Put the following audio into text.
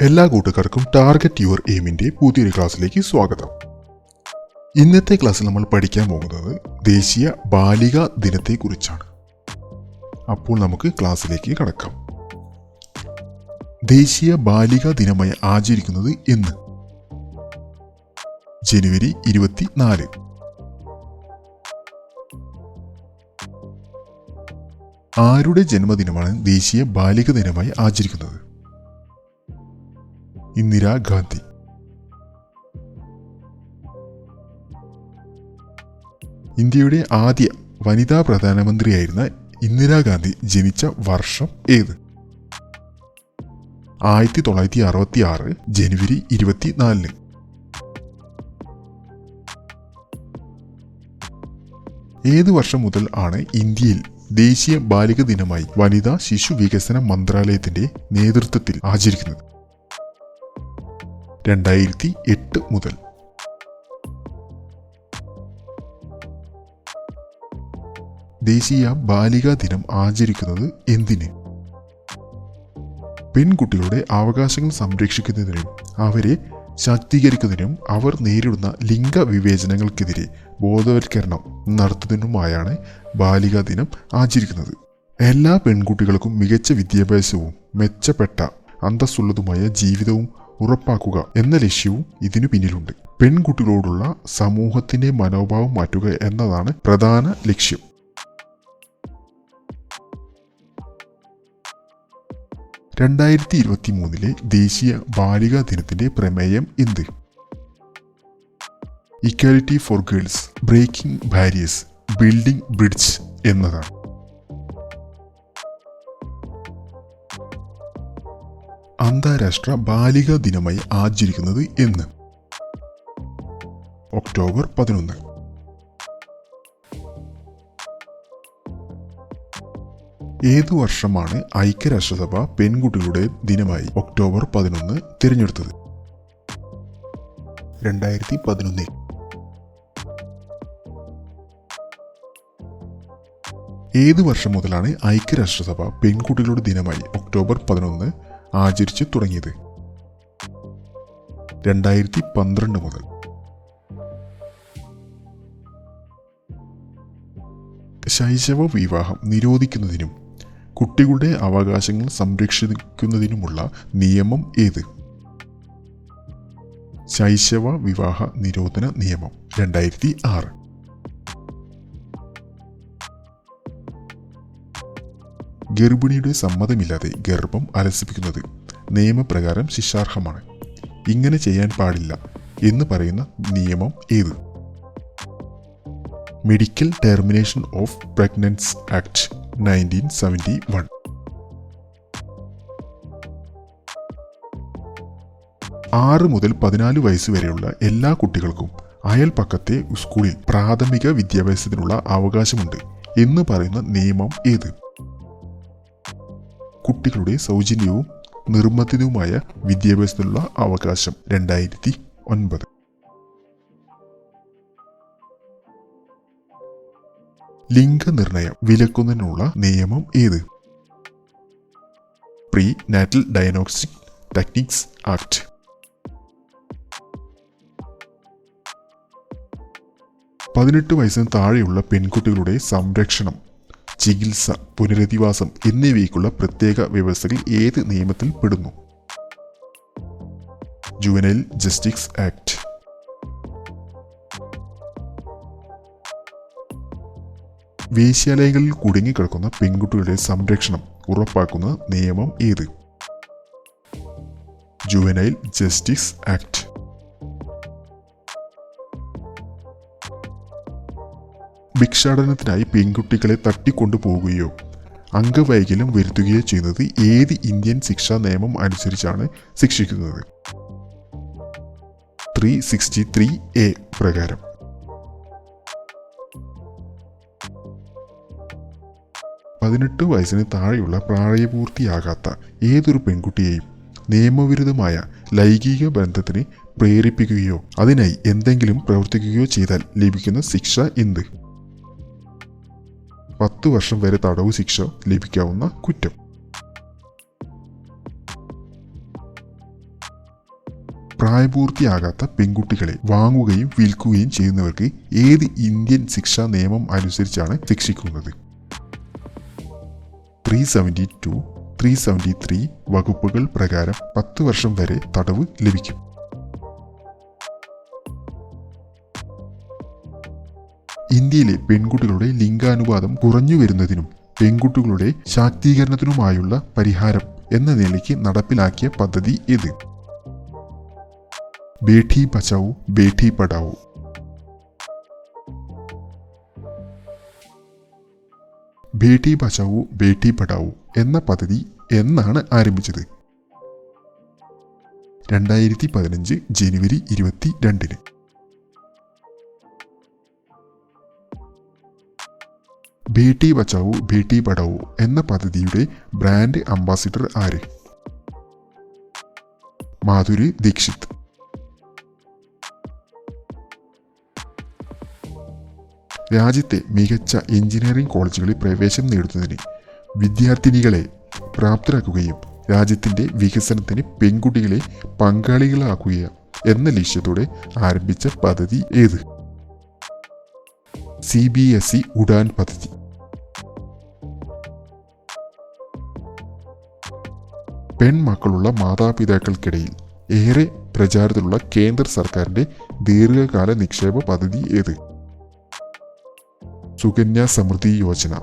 എല്ലാ കൂട്ടുകാർക്കും target your എയിമിന്റെ പുതിയൊരു ക്ലാസ്സിലേക്ക് സ്വാഗതം. ഇന്നത്തെ ക്ലാസ്സിൽ നമ്മൾ പഠിക്കാൻ പോകുന്നത് ദേശീയ ബാലിക ദിനത്തെക്കുറിച്ചാണ്. അപ്പോൾ നമുക്ക് ക്ലാസ്സിലേക്ക് കടക്കാം. ദേശീയ ബാലിക ദിനമായി ആചരിക്കുന്നത് എന്ന്. ജനുവരി ഇരുപത്തിനാല്. ആരുടെ ജന്മദിനമാണ് ദേശീയ ബാലിക ദിനമായി ആചരിക്കുന്നത്? ഇന്ദിരാഗാന്ധി. ഇന്ത്യയുടെ ആദ്യ വനിതാ പ്രധാനമന്ത്രിയായിരുന്ന ഇന്ദിരാഗാന്ധി ജനിച്ച വർഷം ഏത്? ആയിരത്തി തൊള്ളായിരത്തി അറുപത്തി ആറ് ജനുവരി ഇരുപത്തിനാലിന്. ഏത് വർഷം മുതൽ ആണ് ഇന്ത്യയിൽ ദേശീയ ബാലിക ദിനമായി വനിതാ ശിശു വികസന മന്ത്രാലയത്തിന്റെ നേതൃത്വത്തിൽ ആചരിക്കുന്നത്? രണ്ടായിരത്തി എട്ട് മുതൽ. ദേശീയ ബാലികാ ദിനം ആചരിക്കുന്നത് എന്തിന്? പെൺകുട്ടികളുടെ അവകാശങ്ങൾ സംരക്ഷിക്കുന്നതിനും അവരെ ശാക്തീകരിക്കുന്നതിനും അവർ നേരിടുന്ന ലിംഗ വിവേചനങ്ങൾക്കെതിരെ ബോധവൽക്കരണം നടത്തുന്നതിനുമായാണ് ബാലികാ ദിനം ആചരിക്കുന്നത്. എല്ലാ പെൺകുട്ടികൾക്കും മികച്ച വിദ്യാഭ്യാസവും മെച്ചപ്പെട്ട അന്തസ്സുള്ളതുമായ ജീവിതവും ഉറപ്പാക്കുക എന്ന ലക്ഷ്യവും ഇതിനു പിന്നിലുണ്ട്. പെൺകുട്ടികളോടുള്ള സമൂഹത്തിന്റെ മനോഭാവം മാറ്റുക എന്നതാണ് പ്രധാന ലക്ഷ്യം. രണ്ടായിരത്തി ഇരുപത്തി മൂന്നിലെ ദേശീയ ബാലികാ ദിനത്തിന്റെ പ്രമേയം എന്ത്? Equality for girls breaking barriers building bridge എന്നതാണ്. അന്താരാഷ്ട്ര ബാലികാ ദിനമായി ആചരിക്കുന്നത് എന്ന് ഒക്ടോബർ പതിനൊന്ന്. ഏതു വർഷമാണ് ഐക്യരാഷ്ട്രസഭ പെൺകുട്ടികളുടെ ദിനമായി ഒക്ടോബർ പതിനൊന്ന് തിരഞ്ഞെടുത്തത്? രണ്ടായിരത്തി പതിനൊന്നിൽ. ഏത് വർഷം മുതലാണ് ഐക്യരാഷ്ട്രസഭ പെൺകുട്ടികളുടെ ദിനമായി ഒക്ടോബർ പതിനൊന്ന് ആചരിച്ചു തുടങ്ങിയത്. രണ്ടായിരത്തി പന്ത്രണ്ട് മുതൽ. ശൈശവ വിവാഹം നിരോധിക്കുന്നതിനും കുട്ടികളുടെ അവകാശങ്ങൾ സംരക്ഷിക്കുന്നതിനുമുള്ള നിയമം ഏത്? ശൈശവ വിവാഹ നിരോധന നിയമം രണ്ടായിരത്തി ആറ്. ഗർഭിണിയുടെ സമ്മതമില്ലാതെ ഗർഭം അലസിപ്പിക്കുന്നത് നിയമപ്രകാരം ശിക്ഷാർഹമാണ്. ഇങ്ങനെ ചെയ്യാൻ പാടില്ല എന്ന് പറയുന്ന നിയമം ഏത്? Medical termination of pregnancy act nineteen seventy one. ആറ് മുതൽ പതിനാല് വയസ്സ് വരെയുള്ള എല്ലാ കുട്ടികൾക്കും അയൽപക്കത്തെ സ്കൂളിൽ പ്രാഥമിക വിദ്യാഭ്യാസത്തിനുള്ള അവകാശമുണ്ട് എന്ന് പറയുന്ന നിയമം ഏത്? കുട്ടികളുടെ സൗജന്യവും നിർബന്ധിതവുമായ വിദ്യാഭ്യാസത്തിനുള്ള അവകാശം രണ്ടായിരത്തി ഒൻപത്. ലിംഗനിർണയം വിലക്കുന്നതിനുള്ള നിയമം ഏത്? Pre natal diagnostic techniques act. പതിനെട്ട് വയസ്സിന് താഴെയുള്ള പെൺകുട്ടികളുടെ സംരക്ഷണം ചികിത്സ പുനരധിവാസം എന്നിവയ്ക്കുള്ള പ്രത്യേക വ്യവസ്ഥകൾ ഏത് നിയമത്തിൽ പെടുന്നു? Juvenile justice act. വേശ്യാലയങ്ങളിൽ കുടുങ്ങിക്കിടക്കുന്ന പെൺകുട്ടികളുടെ സംരക്ഷണം ഉറപ്പാക്കുന്ന നിയമം ഏത്? Juvenile justice act. ഭിക്ഷാടനത്തിനായി പെൺകുട്ടികളെ തട്ടിക്കൊണ്ടുപോവുകയോ അംഗവൈകല്യം വരുത്തുകയോ ചെയ്യുന്നത് ഏത് ഇന്ത്യൻ ശിക്ഷാ നിയമം അനുസരിച്ചാണ് ശിക്ഷിക്കുന്നത്? ത്രീ സിക്സ്റ്റി ത്രീ എ പ്രകാരം. പതിനെട്ട് വയസ്സിന് താഴെയുള്ള പ്രായപൂർത്തിയാകാത്ത ഏതൊരു പെൺകുട്ടിയെയും നിയമവിരുദ്ധമായ ലൈംഗിക ബന്ധത്തിന് പ്രേരിപ്പിക്കുകയോ അതിനായി എന്തെങ്കിലും പ്രവർത്തിക്കുകയോ ചെയ്താൽ ലഭിക്കുന്ന ശിക്ഷ എന്ത്? പത്ത് വർഷം വരെ തടവ് ശിക്ഷ ലഭിക്കാവുന്ന കുറ്റം. പ്രായപൂർത്തിയാകാത്ത പെൺകുട്ടികളെ വാങ്ങുകയും വിൽക്കുകയും ചെയ്യുന്നവർക്ക് ഏത് ഇന്ത്യൻ ശിക്ഷാ നിയമം അനുസരിച്ചാണ് ശിക്ഷിക്കുന്നത്? Three seventy two three seventy three വകുപ്പുകൾ പ്രകാരം പത്ത് വർഷം വരെ തടവ് ലഭിക്കും. ഇന്ത്യയിലെ പെൺകുട്ടികളുടെ ലിംഗാനുപാതം കുറഞ്ഞു വരുന്നതിനും പെൺകുട്ടികളുടെ ശാക്തീകരണത്തിനുമായുള്ള പരിഹാരം എന്ന നിലയ്ക്ക് നടപ്പിലാക്കിയ പദ്ധതി ഇത്. ബേഠി ബച്ചാവോ ബേഠി പഠാവോ ബേഠി ബച്ചാവോ ബേഠി പഠാവോ എന്ന പദ്ധതി എന്നാണ് ആരംഭിച്ചത്. രണ്ടായിരത്തി പതിനഞ്ച് ജനുവരി ഇരുപത്തി രണ്ടിന്. ബേട്ടി ബച്ചാവോ ബേട്ടി പഠാവോ എന്ന പദ്ധതിയുടെ ബ്രാൻഡ് അംബാസിഡർ ആര്? മാധുരി ദീക്ഷിത്. രാജ്യത്തെ മികച്ച എഞ്ചിനീയറിംഗ് കോളേജുകളിൽ പ്രവേശനം നേടുന്നതിന് വിദ്യാർത്ഥിനികളെ പ്രാപ്തരാക്കുകയും രാജ്യത്തിന്റെ വികസനത്തിന് പെൺകുട്ടികളെ പങ്കാളികളാക്കുക എന്ന ലക്ഷ്യത്തോടെ ആരംഭിച്ച പദ്ധതി ഏത്? C B S E Udaan പദ്ധതി. പെൺമക്കളുള്ള മാതാപിതാക്കൾക്കിടയിൽ ഏറെ പ്രചാരത്തിലുള്ള കേന്ദ്ര സർക്കാരിന്റെ ദീർഘകാല നിക്ഷേപ പദ്ധതി ഏത്? സുകന്യ സമൃദ്ധി യോജന.